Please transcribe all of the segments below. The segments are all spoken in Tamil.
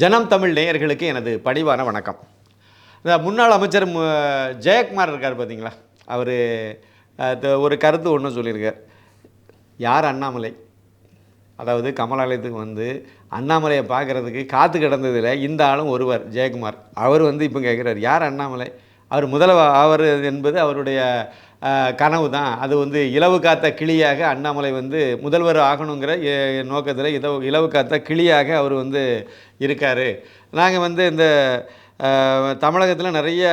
ஜனம் தமிழ் நேயர்களுக்கு எனது பணிவான வணக்கம். இந்த முன்னாள் அமைச்சர் மு- ஜெயக்குமார் இருக்கார் பார்த்தீங்களா அவர் ஒரு கருத்து ஒன்று சொல்லியிருக்கார். யார் அண்ணாமலை? அதாவது கமலாலயத்துக்கு வந்து அண்ணாமலையை பார்க்குறதுக்கு காத்து கிடந்ததில் இந்த ஆளும் ஒருவர் ஜெயக்குமார். அவர் வந்து இப்போ கேட்குறாரு யார் அண்ணாமலை? அவர் முதல்வ அவர் என்பது அவருடைய கனவு தான். அது வந்து இலவு காத்த கிளியாக அண்ணாமலை வந்து முதல்வர் ஆகணுங்கிற நோக்கத்தில் இதோ இலவு காத்த கிளியாக அவர் வந்து இருக்கார். நாங்கள் வந்து இந்த தமிழகத்தில் நிறைய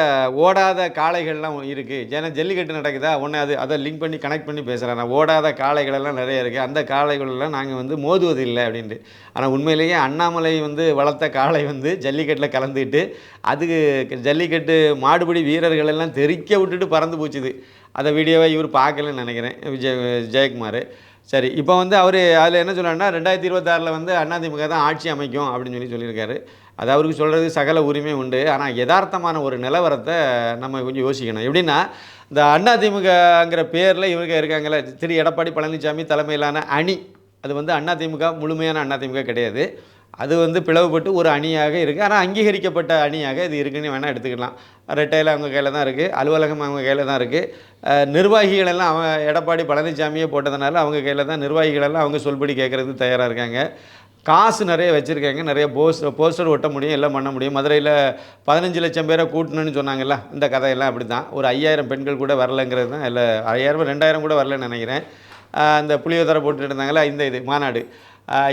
ஓடாத காளைகள்லாம் இருக்குது ஏன்னா ஜல்லிக்கட்டு நடக்குதா? ஒன்று அது அதை லிங்க் பண்ணி கனெக்ட் பண்ணி பேசுகிறேன் நான் ஓடாத காளைகளெல்லாம் நிறைய இருக்குது அந்த காளைகளெல்லாம் நாங்கள் வந்து மோதுவது இல்லை அப்படின்ட்டு. ஆனால் உண்மையிலேயே அண்ணாமலை வந்து வளர்த்த காளை வந்து ஜல்லிக்கட்டில் கலந்துக்கிட்டு அதுக்கு ஜல்லிக்கட்டு மாடுபிடி வீரர்கள் எல்லாம் தெறிக்க விட்டுட்டு பறந்து போச்சுது. அதை வீடியோவை இவர் பார்க்கலன்னு நினைக்கிறேன். விஜய் ஜெயக்குமார் சரி இப்போ வந்து அவர் அதில் என்ன சொல்கிறாருன்னா ரெண்டாயிரத்தி இருபத்தாறில் வந்து அதிமுக தான் ஆட்சி அமைக்கும் அப்படின்னு சொல்லி சொல்லியிருக்காரு. அது அவருக்கு சொல்கிறது சகல உரிமை உண்டு. ஆனால் யதார்த்தமான ஒரு நிலவரத்தை நம்ம கொஞ்சம் யோசிக்கணும். எப்படின்னா இந்த அதிமுகங்கிற பேரில் இவங்க இருக்காங்கல்ல திரு. எடப்பாடி பழனிசாமி தலைமையிலான அணி. அது வந்து அதிமுக முழுமையான அதிமுக கிடையாது. அது வந்து பிளவுபட்டு ஒரு அணியாக இருக்குது ஆனால் அங்கீகரிக்கப்பட்ட அணியாக இது இருக்குன்னு வேணால் எடுத்துக்கலாம். ரெட்டையில் அவங்க கையில் தான் இருக்குது அலுவலகம் அவங்க கையில் தான் இருக்குது நிர்வாகிகள் எல்லாம் அவன் எடப்பாடி பழனிசாமியே போட்டதுனால அவங்க கையில் தான் நிர்வாகிகள் எல்லாம் அவங்க சொல்படி கேட்குறதுக்கு தயாராக இருக்காங்க. காசு நிறைய வச்சுருக்காங்க. நிறைய போஸ் போஸ்டர் ஒட்ட முடியும் எல்லாம் பண்ண முடியும். மதுரையில் பதினஞ்சு லட்சம் பேரை கூட்டணும்னு சொன்னாங்கல்ல இந்த கதையெல்லாம் அப்படி தான் ஒரு ஐயாயிரம் பெண்கள் கூட வரலைங்கிறது தான். இல்லை ஐயாயிரம் ரெண்டாயிரம் கூட வரலன்னு நினைக்கிறேன். அந்த இந்த புளியோதரை போட்டுட்டு இருந்தாங்களா இந்த இது மாநாடு.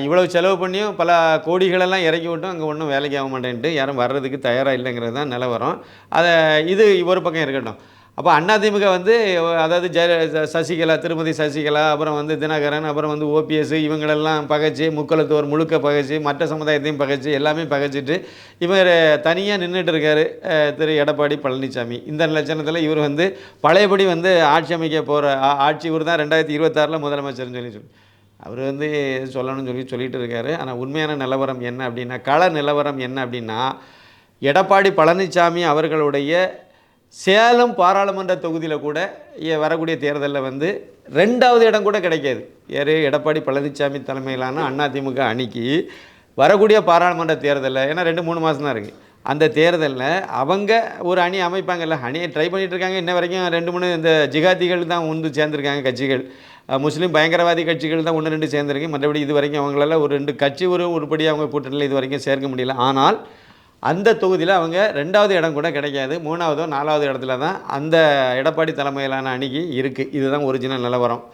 இவ்வளவு செலவு பண்ணியும் பல கோடிகளெல்லாம் இறக்கி விட்டும் அங்கே ஒன்றும் வேலைக்கு ஆக மாட்டேன்ட்டு யாரும் வர்றதுக்கு தயாராக இல்லைங்கிறது தான் நிலவரம். அதை இது ஒரு பக்கம் இருக்கட்டும். அப்போ அதிமுக வந்து அதாவது ஜெய சசிகலா திருமதி சசிகலா அப்புறம் வந்து தினகரன் அப்புறம் வந்து ஓபிஎஸ் இவங்களெல்லாம் பகைச்சு முக்களத்தோர் முழுக்க பகைச்சு மற்ற சமுதாயத்தையும் பகைச்சு எல்லாமே பகைச்சிட்டு இவர் தனியாக நின்றுட்டு இருக்காரு திரு எடப்பாடி பழனிசாமி. இந்த லட்சணத்தில் இவர் வந்து பழையபடி வந்து ஆட்சி அமைக்க போகிற ஆட்சி இவர் தான் ரெண்டாயிரத்தி இருபத்தாறில் முதலமைச்சர்னு சொல்லி சொல்லி அவர் வந்து சொல்லணும்னு சொல்லி சொல்லிட்டு இருக்காரு. ஆனால் உண்மையான நிலவரம் என்ன அப்படின்னா கள நிலவரம் என்ன அப்படின்னா எடப்பாடி பழனிசாமி அவர்களுடைய சேலம் பாராளுமன்ற தொகுதியில் கூட வரக்கூடிய தேர்தலில் வந்து ரெண்டாவது இடம் கூட கிடைக்காது. யார் எடப்பாடி பழனிசாமி தலைமையிலான அதிமுக அணிக்கு வரக்கூடிய பாராளுமன்ற தேர்தலில் ஏன்னா ரெண்டு மூணு மாதம் தான் இருக்குது அந்த தேர்தலில் அவங்க ஒரு அணி அமைப்பாங்கல்ல அணியை ட்ரை பண்ணிகிட்டு இருக்காங்க இன்ன வரைக்கும் ரெண்டு மூணு இந்த ஜிகாதிகள் தான் வந்து சேர்ந்துருக்காங்க கட்சிகள். முஸ்லீம் பயங்கரவாதி கட்சிகள் தான் ஒன்று ரெண்டு சேர்ந்துருக்கு. மற்றபடி இது வரைக்கும் அவங்களால ஒரு ரெண்டு கட்சி ஒரு உருப்படி அவங்க கூட்டணியில் இது வரைக்கும் சேர்க்க முடியல. ஆனால் அந்த தொகுதியில் அவங்க ரெண்டாவது இடம் கூட கிடைக்காது. மூணாவதோ நாலாவது இடத்துல தான் அந்த எடப்பாடி தலைமையிலான அணிக்கு இருக்குது இதுதான் ஒரிஜினல் நிலவரம்.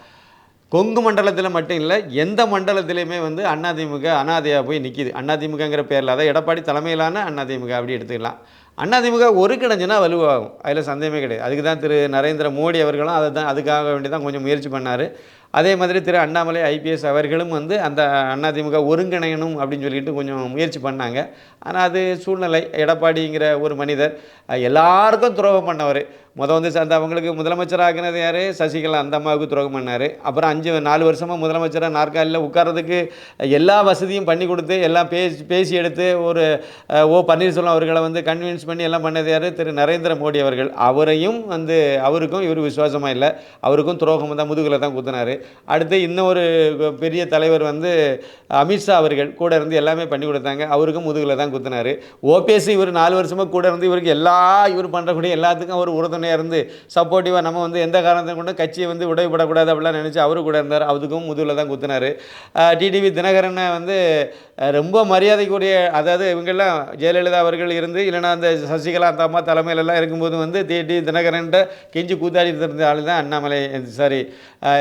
கொங்கு மண்டலத்தில் மட்டும் இல்லை எந்த மண்டலத்திலையுமே வந்து அதிமுக அனாதையாக போய் நிற்கிது அதிமுகங்கிற பேரில் அதான் எடப்பாடி தலைமையிலான அதிமுக அப்படி எடுத்துக்கலாம். அதிமுக ஒரு கிடஞ்சுன்னா வலுவாகும். அதில் சந்தேகமே கிடையாது. அதுக்கு தான் திரு நரேந்திர மோடி அவர்களும் அதை தான் அதுக்காக வேண்டி தான் கொஞ்சம் முயற்சி பண்ணார். அதே மாதிரி திரு அண்ணாமலை ஐபிஎஸ் அவர்களும் வந்து அந்த அதிமுக ஒருங்கிணையணும் அப்படின்னு சொல்லிட்டு கொஞ்சம் முயற்சி பண்ணாங்க. ஆனால் அது சூழ்நிலை. எடப்பாடிங்கிற ஒரு மனிதர் எல்லாருக்கும் துரோகம் பண்ணவர். முத வந்து அந்த அவங்களுக்கு முதலமைச்சர் ஆகினது யார்? சசிகலா அந்த அம்மாவுக்கு துரோகம் பண்ணார். அப்புறம் அஞ்சு நாலு வருஷமாக முதலமைச்சராக நாற்காலியில் உட்கார்றதுக்கு எல்லா வசதியும் பண்ணி கொடுத்து எல்லாம் பேசி பேசி எடுத்து ஒரு ஓ பன்னீர்செல்வம் அவர்களை வந்து கன்வின்ஸ் பண்ணி எல்லாம் பண்ணது யார்? திரு நரேந்திர மோடி அவர்கள். அவரையும் வந்து அவருக்கும் இவர் விசுவாசமாக இல்லை. அவருக்கும் துரோகம் தான் முதுகில் தான் குத்துனாரு. அடுத்து இன்னொரு பெரிய தலைவர் வந்து அமித்ஷா அவர்கள் கூட இருந்து எல்லாமே பண்ணி கொடுத்தாங்க. அவருக்கும் முதுகில் தான் குத்துனார். ஓபிஎஸ் இவர் நாலு வருஷமாக கூட இருந்து இவருக்கு எல்லா இவர் பண்ணுறக்கூடிய எல்லாத்துக்கும் அவர் உறுதுணையாக இருந்து சப்போர்ட்டிவாக நம்ம வந்து எந்த காரணத்தை கொண்டு கட்சியை வந்து உடைவுபடக்கூடாது அப்படிலாம் நினச்சி அவரு கூட இருந்தார். அதுக்கும் முதுகில் தான் குத்துனாரு. டிடிவி தினகரனை வந்து ரொம்ப மரியாதைக்குரிய அதாவது இவங்கெல்லாம் ஜெயலலிதா அவர்கள் இருந்து இல்லைன்னா அந்த சசிகலா அந்த அம்மா தலைமையிலலாம் இருக்கும்போது வந்து டிடி தினகரன்ட்ட கெஞ்சி கூத்தாடி இருந்த ஆள் தான் அண்ணாமலை சாரி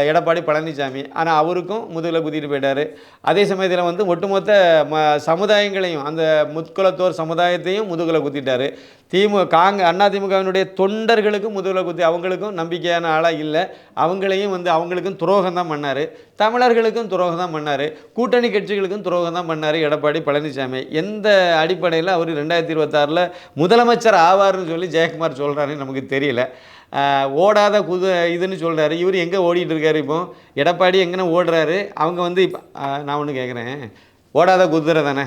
எடப்பாடி பழனிசாமி ஆனால் அவருக்கும் முதுகில் குத்திட்டு போயிட்டார். அதே சமயத்தில் வந்து ஒட்டுமொத்த ம சமுதாயங்களையும் அந்த முத்குலத்தோர் சமுதாயத்தையும் முதுகில் குத்திட்டார். திமுக காங்க அண்ணா திமுகவினுடைய தொண்டர்களுக்கும் முதுகில் குத்தி அவங்களுக்கும் நம்பிக்கையான ஆளாக இல்லை. அவங்களையும் வந்து அவங்களுக்கும் துரோகம் தான் பண்ணார். தமிழர்களுக்கும் துரோகம் தான் பண்ணார். கூட்டணி கட்சிகளுக்கும் துரோகம் தான் பண்ணார் எடப்பாடி பழனிசாமி எந்த அடிப்படையில் அவர் ரெண்டாயிரத்தி இருபத்தாறில் முதலமைச்சர் ஆவார்னு சொல்லி ஜெயக்குமார் சொல்கிறாருன்னு நமக்கு தெரியல. ஓடாத குது இதுன்னு சொல்கிறாரு இவர் எங்கே ஓடிட்டு இருக்காரு இப்போ? எடப்பாடி எங்கன்னா ஓடுறாரு? அவங்க வந்து இப்போ நான் ஒன்று கேட்குறேன் ஓடாத குதிரை தானே?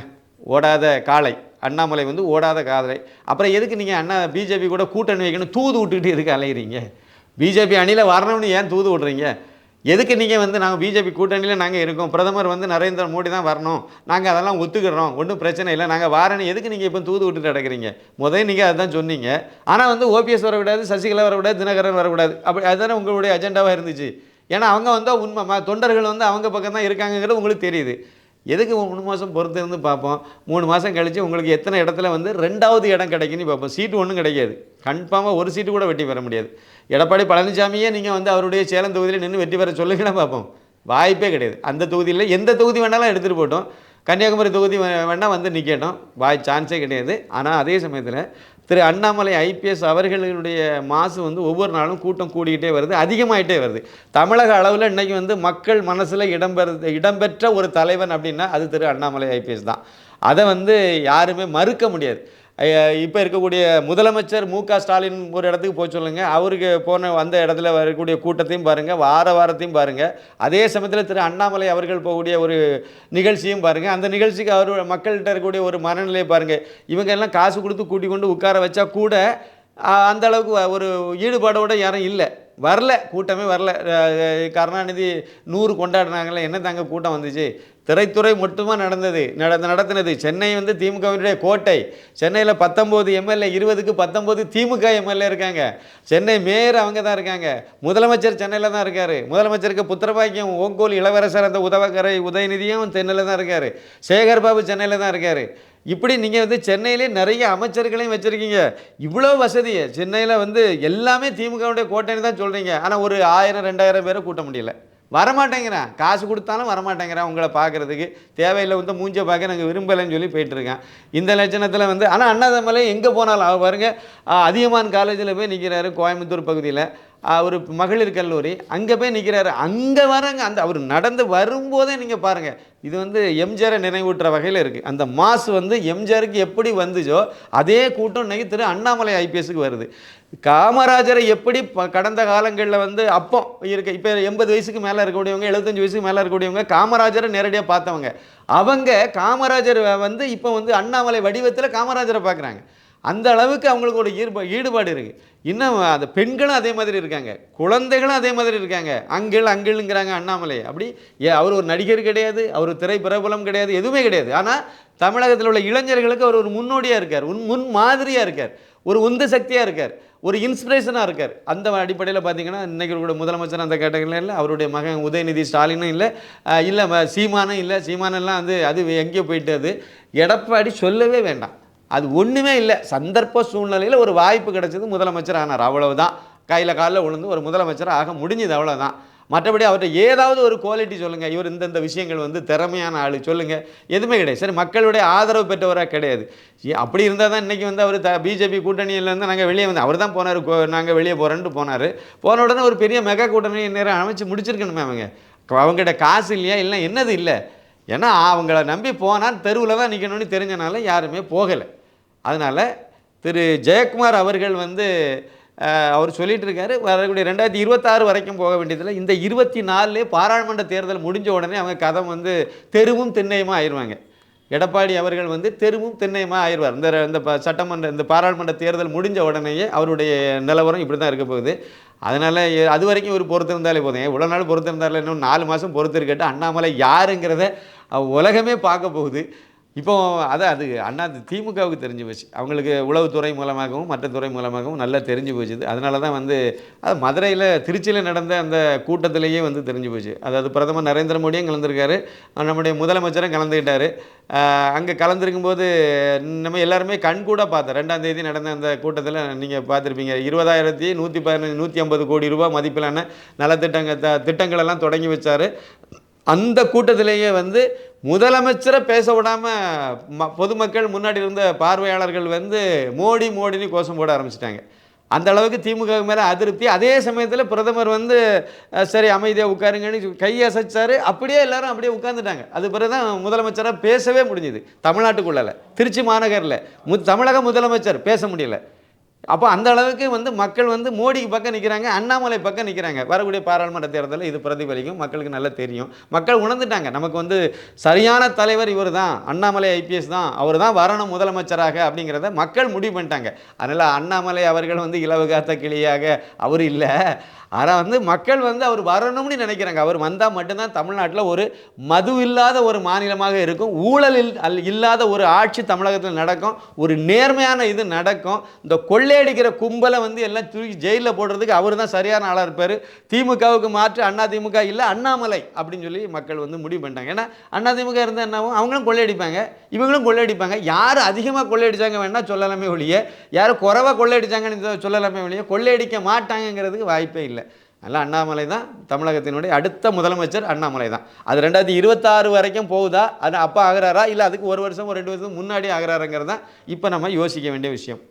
ஓடாத காளை. அண்ணாமலை வந்து ஓடாத காதலை. அப்புறம் எதுக்கு நீங்கள் அண்ணா பிஜேபி கூட கூட்டணி வைக்கணும் தூது விட்டுக்கிட்டு எதுக்கு அலைகிறீங்க பிஜேபி அணியில் வரணும்னு ஏன் தூது விட்றீங்க? எதுக்கு நீங்கள் வந்து நாங்கள் பிஜேபி கூட்டணியில் நாங்கள் இருக்கோம்? பிரதமர் வந்து நரேந்திர மோடி தான் வரணும். நாங்கள் அதெல்லாம் ஒத்துக்கிறோம். ஒன்றும் பிரச்சனை இல்லை. நாங்கள் வாரணும் எதுக்கு நீங்கள் இப்போ தூது விட்டுட்டு நடக்கிறீங்க? முதல் நீங்கள் அதுதான் சொன்னீங்க. ஆனால் வந்து ஓபிஎஸ் வரக்கூடாது சசிகலா வரக்கூடாது தினகரன் வரக்கூடாது. அப்படி அதுதானே உங்களுடைய அஜெண்டாவாக இருந்துச்சு. ஏன்னா அவங்க வந்தால் உண்மை ம- தொண்டர்கள் வந்து அவங்க பக்கம் தான் இருக்காங்கங்கிறது உங்களுக்கு தெரியுது. எதுக்கு மூணு மாதம் பொறுத்து இருந்து பார்ப்போம். மூணு மாதம் கழித்து உங்களுக்கு எத்தனை இடத்துல வந்து ரெண்டாவது இடம் கிடைக்குன்னு பார்ப்போம். சீட்டு ஒன்றும் கிடைக்காது. கன்ஃபார்மாக ஒரு சீட்டு கூட வெட்டி பெற முடியாது. எடப்பாடி பழனிசாமியே நீங்கள் வந்து அவருடைய சேலம் தொகுதியில் நின்று வெற்றி பெற சொல்லுங்கன்னா பார்ப்போம். வாய்ப்பே கிடையாது. அந்த தொகுதியில் எந்த தொகுதி வேணாலும் எடுத்துகிட்டு போட்டோம். கன்னியாகுமரி தொகுதி வேணால் வந்து நிற்கட்டும் வாய் சான்ஸே கிடையாது. ஆனால் அதே சமயத்தில் திரு அண்ணாமலை ஐபிஎஸ் அவர்களுடைய மாசு வந்து ஒவ்வொரு நாளும் கூட்டம் கூடிக்கிட்டே வருது அதிகமாகிட்டே வருது. தமிழக அளவில் இன்றைக்கி வந்து மக்கள் மனசில் இடம்பெற இடம்பெற்ற ஒரு தலைவன் அப்படின்னா அது திரு அண்ணாமலை ஐபிஎஸ் தான். அதை வந்து யாருமே மறுக்க முடியாது. இப்போ இருக்கக்கூடிய முதலமைச்சர் மு க ஸ்டாலின் ஒரு இடத்துக்கு போய் சொல்லுங்க. அவருக்கு போன வந்த இடத்துல வரக்கூடிய கூட்டத்தையும் பாருங்கள் வார வாரத்தையும் பாருங்கள் அதே சமயத்தில் திரு அண்ணாமலை அவர்கள் போகக்கூடிய ஒரு நிகழ்ச்சியும் பாருங்கள் அந்த நிகழ்ச்சிக்கு அவர் மக்கள்கிட்ட இருக்கக்கூடிய ஒரு மனநிலையை பாருங்கள் இவங்க எல்லாம் காசு கொடுத்து கூட்டி கொண்டு உட்கார வச்சா கூட அந்த அளவுக்கு ஒரு ஈடுபாடோட யாரும் இல்லை. வரல கூட்டமே வரல. கருணாநிதி நூறு கொண்டாடினாங்களே என்ன தாங்க கூட்டம் வந்துச்சு? திரைத்துறை மட்டுமா நடந்தது? நட நடத்தினது. சென்னை வந்து திமுகவினுடைய கோட்டை. சென்னையில் பத்தொம்போது எம்எல்ஏ இருபதுக்கு பத்தொம்போது திமுக எம்எல்ஏ இருக்காங்க. சென்னை மேயர் அவங்க தான் இருக்காங்க. முதலமைச்சர் சென்னையில் தான் இருக்கார். முதலமைச்சருக்கு புத்திரபாக்கியம் ஓங்கோல் இளவரசர் அந்த உதவக்கரை உதயநிதியும் சென்னையில் தான் இருக்கார். சேகர் பாபு சென்னையில் தான் இருக்கார். இப்படி நீங்கள் வந்து சென்னையிலே நிறைய அமைச்சர்களையும் வச்சுருக்கீங்க. இவ்வளோ வசதி. சென்னையில் வந்து எல்லாமே திமுகவுடைய கோட்டைன்னு தான் சொல்கிறீங்க ஆனால் ஒரு ஆயிரம் ரெண்டாயிரம் பேரை கூட்ட முடியல. வரமாட்டேங்கிறான். காசு கொடுத்தாலும் வரமாட்டேங்கிறான் உங்களை பார்க்குறதுக்கு. தேவையில்லை வந்து மூஞ்ச பார்க்க நாங்கள் விரும்பலைன்னு சொல்லி போயிட்டுருக்கேன். இந்த லட்சணத்தில் வந்து ஆனால் அண்ணாதமலை எங்கே போனாலும் அவர் பாருங்க அதியமான் காலேஜில் போய் நிற்கிறாரு கோயம்புத்தூர் பகுதியில். ஒரு மகளிர் கல்லூரி அங்கே போய் நிற்கிறாரு அங்கே வரங்க அந்த அவர் நடந்து வரும்போதே நீங்கள் பாருங்கள் இது வந்து எம்ஜிஆரை நினைவூட்டுற வகையில் இருக்குது அந்த மாசு வந்து எம்ஜிஆருக்கு எப்படி வந்துச்சோ அதே கூட்டம் இன்னைக்கு திரு அண்ணாமலை ஐபிஎஸ்க்கு வருது. காமராஜரை எப்படி ப- கடந்த காலங்களில் வந்து அப்போ இருக்க இப்போ எண்பது வயசுக்கு மேலே இருக்கக்கூடியவங்க எழுபத்தஞ்சு வயசுக்கு மேலே இருக்கக்கூடியவங்க காமராஜரை நேரடியாக பார்த்தவங்க. அவங்க காமராஜர் வந்து இப்போ வந்து அண்ணாமலை வடிவத்தில் காமராஜரை பார்க்குறாங்க அந்த அளவுக்கு அவங்களுக்கு ஒரு ஈடுபா ஈடுபாடு இருக்குது இன்னும் அந்த பெண்களும் அதே மாதிரி இருக்காங்க. குழந்தைகளும் அதே மாதிரி இருக்காங்க. அங்கிள் அங்கிள்ங்கிறாங்க அண்ணாமலை. அப்படி ஏ அவர் ஒரு நடிகர் கிடையாது அவர் திரை பிரபலம் கிடையாது எதுவுமே கிடையாது. ஆனால் தமிழகத்தில் உள்ள இளைஞர்களுக்கு அவர் ஒரு முன்னோடியாக இருக்கார். உன் முன் மாதிரியாக இருக்கார். ஒரு உந்து சக்தியாக இருக்கார். ஒரு இன்ஸ்பிரேஷனாக இருக்கார். அந்த அடிப்படையில் பார்த்தீங்கன்னா இன்றைக்கி கூட முதலமைச்சர் அந்த கேட்டகரியில் இல்லை அவருடைய மகன் உதயநிதி ஸ்டாலினும் இல்லை இல்லை சீமானும் இல்லை. சீமானெல்லாம் வந்து அது எங்கேயோ போயிட்டு அது. எடப்பாடி சொல்லவே வேண்டாம். அது ஒன்றுமே இல்லை. சந்தர்ப்ப சூழ்நிலையில் ஒரு வாய்ப்பு கிடைச்சது முதலமைச்சர் ஆனார் அவ்வளவுதான். கையில் காலில் விழுந்து ஒரு முதலமைச்சர் ஆக முடிஞ்சது அவ்வளோதான் மற்றபடி அவர்கிட்ட ஏதாவது ஒரு குவாலிட்டி சொல்லுங்கள் இவர் இந்தந்த விஷயங்கள் வந்து திறமையான ஆள் சொல்லுங்கள் எதுவுமே கிடையாது. சரி மக்களுடைய ஆதரவு பெற்றவராக கிடையாது. அப்படி இருந்தால் தான் இன்றைக்கி வந்து அவர் த பிஜேபி கூட்டணியிலேருந்து நாங்கள் வெளியே வந்து அவர் தான் போனார் நாங்கள் வெளியே போகிறேன்ட்டு போனார். போன உடனே ஒரு பெரிய மெகா கூட்டணி நேரம் அமைச்சு முடிச்சிருக்கணுமே அவங்க. அவங்ககிட்ட காசு இல்லையா? இல்லை என்னது இல்லை. ஏன்னா அவங்கள நம்பி போனால் தெருவில் தான் நிற்கணும்னு தெரிஞ்சனால யாருமே போகலை. அதனால் திரு ஜெயக்குமார் அவர்கள் வந்து அவர் சொல்லிட்டு இருக்காரு வரக்கூடிய ரெண்டாயிரத்தி இருபத்தாறு வரைக்கும் போக வேண்டியதில்லை. இந்த இருபத்தி நாலுலேயே பாராளுமன்ற தேர்தல் முடிஞ்ச உடனே அவங்க கதம் வந்து தெருவும் திண்ணையுமா ஆயிடுவாங்க எடப்பாடி அவர்கள் வந்து தெருவும் திண்ணையுமா ஆயிடுவார் இந்த இந்த சட்டமன்ற இந்த பாராளுமன்ற தேர்தல் முடிஞ்ச உடனேயே அவருடைய நிலவரம் இப்படி தான் இருக்க போகுது. அதனால் அது வரைக்கும் ஒரு பொறுத்திருந்தாலே போதும். இவ்வளோ நாள் பொறுத்திருந்தாலே இன்னும் நாலு மாதம் பொறுத்திருக்கட்டும் அண்ணாமலை யாருங்கிறத உலகமே பார்க்க போகுது. இப்போ அதான் அது அண்ணா திமுகவுக்கு தெரிஞ்சு போச்சு. அவங்களுக்கு உளவுத்துறை மூலமாகவும் மற்ற துறை மூலமாகவும் நல்லா தெரிஞ்சு போச்சு. அதனால தான் வந்து அது மதுரையில் திருச்சியில் நடந்த அந்த கூட்டத்திலேயே வந்து தெரிஞ்சு போச்சு. அதாவது பிரதமர் நரேந்திர மோடியும் கலந்துருக்காரு. நம்முடைய முதலமைச்சரும் கலந்துக்கிட்டாரு அங்கே கலந்துருக்கும் போது நம்ம எல்லாருமே கண்கூட பார்த்தோம். ரெண்டாம் தேதி நடந்த அந்த கூட்டத்தில் நீங்கள் பார்த்துருப்பீங்க. இருபதாயிரத்தி நூற்றி பதினஞ்சு நூற்றி ஐம்பது கோடி ரூபாய் மதிப்பிலான நலத்திட்டங்க த திட்டங்களெல்லாம் தொடங்கி வச்சார். அந்த கூட்டத்திலேயே வந்து முதலமைச்சரை பேச விடாமல் ம பொதுமக்கள் முன்னாடி இருந்த பார்வையாளர்கள் வந்து மோடி மோடின்னு கோஷம் போட ஆரம்பிச்சிட்டாங்க. அந்த அளவுக்கு திமுக மேலே அதிருப்தி. அதே சமயத்தில் பிரதமர் வந்து சரி அமைதியாக உட்காருங்கன்னு கையசைச்சார் அப்படியே எல்லாரும் அப்படியே உட்காந்துட்டாங்க அது பிறகு தான் முதலமைச்சராக பேசவே முடிஞ்சுது. தமிழ்நாட்டுக்குள்ளால திருச்சி மாநகரில். மு தமிழக முதலமைச்சர் பேச முடியல. அப்போ அந்த அளவுக்கு வந்து மக்கள் வந்து மோடிக்கு பக்கம் நிற்கிறாங்க அண்ணாமலை பக்கம் நிற்கிறாங்க வரக்கூடிய பாராளுமன்ற தேர்தலில் இது பிரதிபலிக்கும் மக்களுக்கு நல்லா தெரியும். மக்கள் உணர்ந்துட்டாங்க நமக்கு வந்து சரியான தலைவர் இவர் தான் அண்ணாமலை ஐபிஎஸ் தான் அவர் தான் வரணும் முதலமைச்சராக அப்படிங்கிறத மக்கள் முடிவு பண்ணிட்டாங்க. அதனால் அண்ணாமலை அவர்கள் வந்து இலவு காத்த கிளியாக அவர் இல்லை. ஆனால் வந்து மக்கள் வந்து அவர் வரணும்னு நினைக்கிறாங்க. அவர் வந்தால் மட்டும்தான் தமிழ்நாட்டில் ஒரு மது இல்லாத ஒரு மாநிலமாக இருக்கும். ஊழல் அல் இல்லாத ஒரு ஆட்சி தமிழகத்தில் நடக்கும். ஒரு நேர்மையான இது நடக்கும். இந்த கொள்ளையடிக்கிற கும்பலை வந்து எல்லாம் தூக்கி ஜெயிலில் போடுறதுக்கு அவர் தான் சரியான ஆளாக இருப்பார். திமுகவுக்கு மாற்று அண்ணா திமுக இல்லை அண்ணாமலை அப்படின்னு சொல்லி மக்கள் வந்து முடிவு பண்ணிட்டாங்க. ஏன்னா அண்ணா திமுக இருந்தால் என்னாவும் அவங்களும் கொள்ளையடிப்பாங்க. இவங்களும் கொள்ளையடிப்பாங்க. யார் அதிகமாக கொள்ளையடிச்சாங்க வேணால் சொல்லலாமே ஒழிய யார் குறைவாக கொள்ளையடிச்சாங்கன்னு சொல்லலாமே ஒழிய கொள்ளையடிக்க மாட்டாங்கங்கிறதுக்கு வாய்ப்பே இல்லை. அதனால் அண்ணாமலை தான் தமிழகத்தினுடைய அடுத்த முதலமைச்சர் அண்ணாமலை தான். அது ரெண்டாயிரத்தி இருபத்தாறு வரைக்கும் போகுதா? அது அப்போ ஆகிறாரா? இல்லை அதுக்கு ஒரு வருஷம் ஒரு ரெண்டு வருஷம் முன்னாடி ஆகிறாருங்கிறது தான் இப்போ நம்ம யோசிக்க வேண்டிய விஷயம்.